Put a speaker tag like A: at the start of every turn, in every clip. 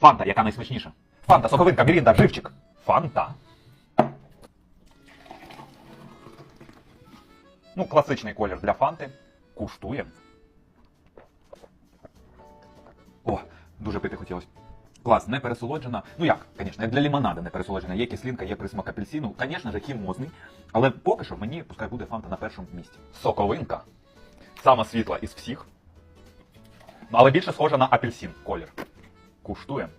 A: Фанта, яка найсмачніша? Фанта, соковинка, мірінда, живчик. Фанта. Ну, класичний колір для фанти. Куштуємо. О, дуже пити хотілося. Клас, не пересолоджена. Ну як, звісно, як для лімонада не пересолоджена. Є кислинка, є присмак апельсину. Звісно ж, хімозний. Але поки що мені пускай буде фанта на першому місці. Соковинка. Сама світла із всіх. Ну, Але більше схожа на апельсин колір. Куштуємо.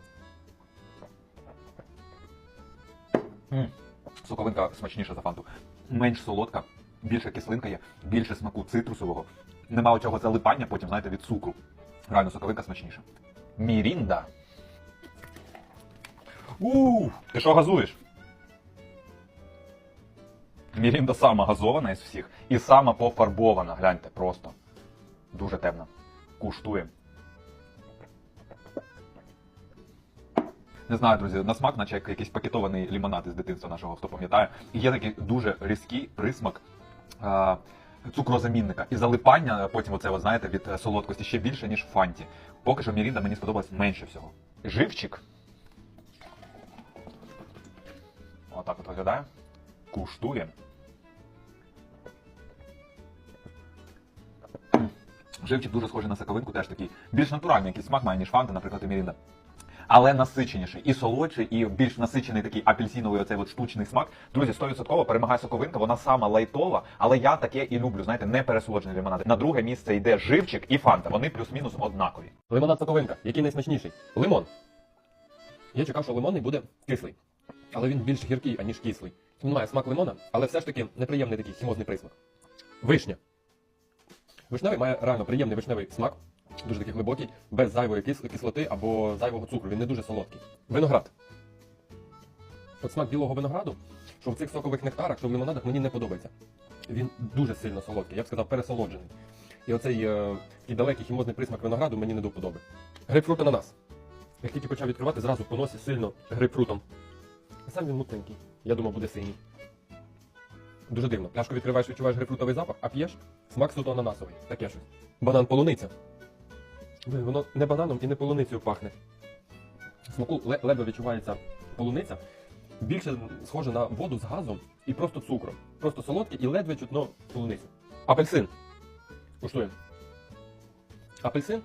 A: Соковинка смачніша за фанту. Менш солодка, більше кислинка є, більше смаку цитрусового. Нема оцього залипання потім, знаєте, від цукру. Реально, соковинка смачніша. Мірінда. У, ти що газуєш? Мірінда сама газована із всіх і сама пофарбована. Гляньте, просто. Дуже темна. Куштуємо. Не знаю, друзі, на смак, наче як якийсь пакетований лімонад із дитинства нашого, хто пам'ятає. І є такий дуже різкий присмак а, цукрозамінника. І залипання потім, оце, от, знаєте, від солодкості ще більше, ніж в фанті. Поки що Мірінда мені сподобалась менше всього. Живчик. Отак от виглядає. Куштуємо. М. Живчик дуже схожий на соковинку, теж такий більш натуральний якийсь смак має, ніж фанта, наприклад, і Мірінда. Але насиченіший, і солодший, і більш насичений такий апельсиновий оцей от штучний смак. Друзі, 100% перемагає соковинка, вона сама лайтова, але я таке і люблю, знаєте, не пересолоджені лимонади. На друге місце йде живчик і фанта. Вони плюс-мінус однакові.
B: Лимонад соковинка. Який найсмачніший? Лимон. Я чекав, що лимонний буде кислий. Але він більш гіркий, аніж кислий. Він має смак лимона, але все ж таки неприємний такий хімозний присмак. Вишня. Вишневий має реально приємний вишневий смак, дуже такий глибокий, без зайвої кислоти або зайвого цукру. Він не дуже солодкий. Виноград. От смак білого винограду, що в цих сокових нектарах, що в лимонадах мені не подобається. Він дуже сильно солодкий, я б сказав, пересолоджений. І оцей е, такий далекий хімозний присмак винограду мені не до вподоби. Грейпфрут ананас. Як тільки почав відкривати, зразу по носі сильно грейпфрутом. Сам він мутненький. Я думав, буде синій. Дуже дивно. Пляшку відкриваєш, відчуваєш грейпфрутовий запах, а п'єш смак суто ананасовий. Таке щось. Банан полуниця. Блин, воно не бананом і не полуницею пахне. Смаку ле- ледве відчувається полуниця. Більше схоже на воду з газом і просто цукром. Просто солодке і ледве чутно полуницю. Апельсин. Куштуємо. Апельсин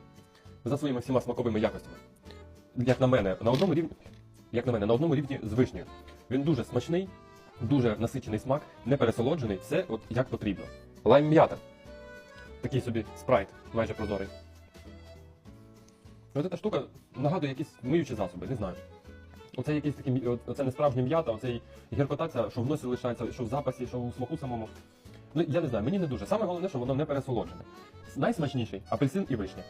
B: за своїми всіма смаковими якостями. Як на мене, на одному рівні, як на мене, на одному рівні з вишнею. Він дуже смачний, дуже насичений смак, не пересолоджений, все от як потрібно. Лайм м'ята. Такий собі спрайт, майже прозорий. Ось ця штука нагадує якісь миючі засоби, не знаю. Оце якісь такі оце не справжні м'ята, оцей гіркота, ця, що в носі лишається, що в запасі, що у смаку самому. Ну, я не знаю, мені не дуже. Саме головне, що воно не пересолоджене. Найсмачніший апельсин і вишня.